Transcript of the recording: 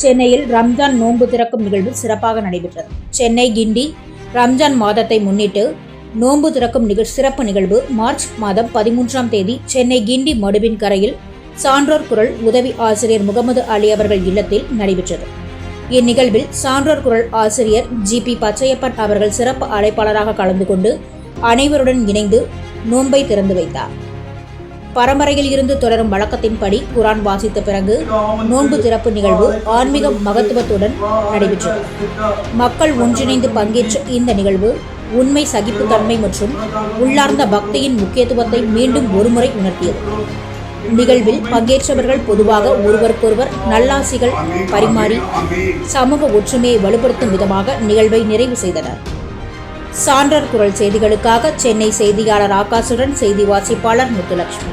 சென்னையில் ரம்ஜான் நோன்பு திறக்கும் நிகழ்வு சிறப்பாக நடைபெற்றது. சென்னை கிண்டி ரம்ஜான் மாதத்தை முன்னிட்டு நோன்பு திறக்கும் நிகழ் சிறப்பு நிகழ்வு மார்ச் மாதம் பதிமூன்றாம் தேதி சென்னை கிண்டி மடுவின் கரையில் சான்றோர் குரல் உதவி ஆசிரியர் முகமது அலி அவர்கள் இல்லத்தில் நடைபெற்றது. இந்நிகழ்வில் சான்றோர் குரல் ஆசிரியர் ஜி பி பச்சையப்பன் அவர்கள் சிறப்பு அழைப்பாளராக கலந்து கொண்டு அனைவருடன் இணைந்து நோன்பை திறந்து வைத்தார். பரம்பரையில் இருந்து தொடரும் வழக்கத்தின்படி குரான் வாசித்த பிறகு நோன்பு திறப்பு நிகழ்வு ஆன்மீக மகத்துவத்துடன் நடைபெற்றது. மக்கள் ஒன்றிணைந்து பங்கேற்ற இந்த நிகழ்வு உண்மை சகிப்புத்தன்மை மற்றும் உள்ளார்ந்த பக்தியின் முக்கியத்துவத்தை மீண்டும் ஒருமுறை உணர்த்தியது. நிகழ்வில் பங்கேற்றவர்கள் பொதுவாக ஒருவருக்கொருவர் நல்லாசிகள் பரிமாறி சமூக ஒற்றுமையை வலுப்படுத்தும் விதமாக நிகழ்வை நிறைவு செய்தனர். சான்றர் குரல் செய்திகளுக்காக சென்னை செய்தியாளர் ஆகாஷுடன் செய்தி வாசிப்பாளர் முத்துலட்சுமி.